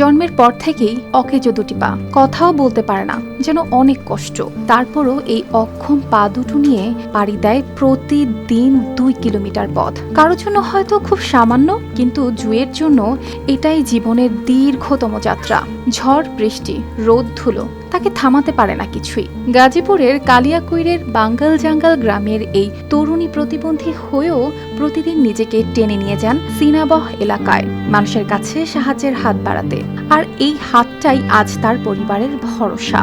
জন্মের পর থেকেই অকেজো দুটি পা। কথাও বলতে পারে না, যেন অনেক কষ্ট। তারপরও এই অক্ষম পা দুটো নিয়ে পাড়ি দেয় প্রতিদিন দুই কিলোমিটার পথ। কারোর জন্য হয়তো খুব সামান্য, কিন্তু জুয়ের জন্য এটাই জীবনের দীর্ঘতম যাত্রা। ঝড় বৃষ্টি, রোদ ধুলো তাকে থামাতে পারে না কিছুই। গাজীপুরের কালিয়াকুইরের বাঙ্গাল জাঙ্গাল গ্রামের এই তরুণী প্রতিবন্ধী হয়েও প্রতিদিন নিজেকে টেনে নিয়ে যান সিনাবহ এলাকায়, মানুষের কাছে সাহায্যের হাত বাড়াতে। আর এই হাতটাই আজ তার পরিবারের ভরসা।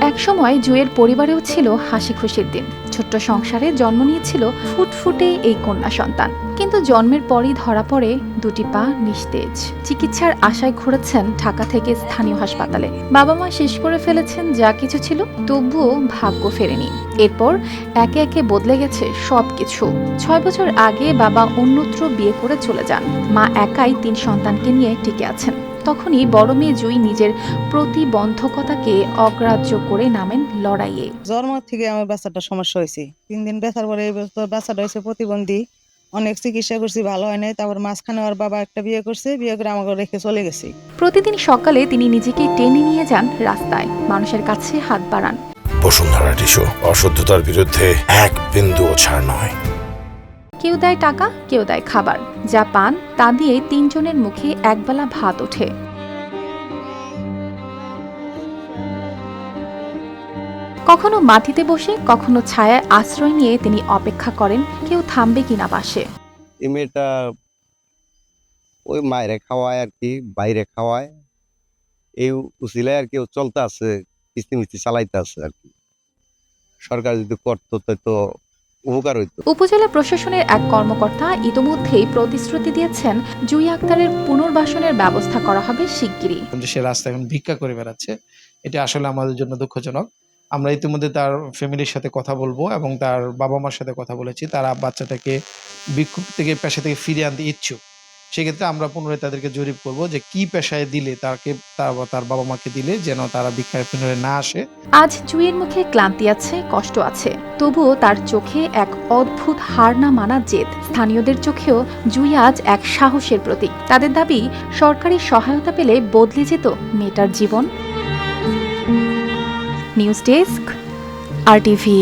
একসময় জুয়ের পরিবারেও ছিল হাসি খুশির দিন। ছোট্ট সংসারে জন্ম নিয়েছিল ফুটফুটে এই কন্যা সন্তান। কিন্তু জন্মের পরই ধরা পড়ে দুটি পা নিস্তেজ। চিকিৎসার আশায় ঘুরেছেন ঢাকা থেকে স্থানীয় হাসপাতালে। বাবা মা শেষ করে ফেলেছেন যা কিছু ছিল, তবুও ভাগ্য ফেরেনি। এরপর একে একে বদলে গেছে সবকিছু। ছয় বছর আগে বাবা অন্যত্র বিয়ে করে চলে যান। মা একাই তিন সন্তানকে নিয়ে টিকে আছেন। তখনই বড় মেয়ে জুই নিজের প্রতিবন্ধকতাকে অগ্রাহ্য করে নামেন লড়াইয়ে। জন্ম থেকে আমার বাচ্চাটা সমস্যা হয়েছে। তিন দিন ব্যথার পরে বাচ্চাটা হয়েছে প্রতিবন্ধী। অনেক চিকিৎসা করছি ভালো হয় নাই। তারপর মাঝখানে ওর বাবা একটা বিয়ে করছে বিয়ে করে আমাকে রেখে চলে গেছে। প্রতিদিন সকালে তিনি নিজেকে টেনে নিয়ে যান রাস্তায়। মানুষের কাছে হাত বাড়ান। বসুন্ধরা টিস্যু অশুদ্ধতার বিরুদ্ধে এক বিন্দুও ছাড় নয়। কেউ দেয় টাকা, কেউ দেয় খাবার। যা পান, তা দিয়ে তিনজনের মুখে একবেলা ভাত ওঠে। কখনো মাটিতে বসে, কখনো ছায়ায় আশ্রয় নিয়ে তিনি অপেক্ষা করেন, কেউ থামবে কিনা পাশে। এই মেয়েটা ওই মায়েরে খাওয়ায় আর কি, বাইরে খাওয়ায়। এই উচিলায় আর কি ও চলতে আছে কিস্তি মিস্তি চালাইতে আছে আর কি। সরকার যদি করতো তো উপকার হইত। উপজেলা প্রশাসনের এক কর্মকর্তা ইতোমধ্যেই প্রতিশ্রুতি দিয়েছেন জুই আক্তারের পুনর্বাসনের ব্যবস্থা করা হবে শিগগিরই। যে সে রাস্তা এখন ভিক্ষা করে বেড়াচ্ছে এটা আসলে আমাদের জন্য দুঃখজনক। আমরা ইতিমধ্যে তার ফ্যামিলির সাথে কথা বলব এবং তার বাবা মার সাথে কথা বলেছি। তারা বাচ্চাটাকে বিক্ষোভ থেকে পেশা থেকে ফিরিয়ে আনতে ইচ্ছুক। সেক্ষেত্রে আমরা পুনরায় তাদেরকে জরিপ করব যে কি পেশায় দিলে তাকে তার বাবা মাকে দিলে যেন তারা ভিক্ষায় পুনরায় না আসে। আজ জুইয়ের মুখে ক্লান্তি আছে, কষ্ট আছে। তবুও তার চোখে এক অদ্ভুত হার না মানা জেদ। স্থানীয়দের চোখেও জুই আজ এক সাহসের প্রতীক। তাদের দাবি, সরকারি সহায়তা পেলে বদলে যেত মেয়েটার জীবন। News desk, R TV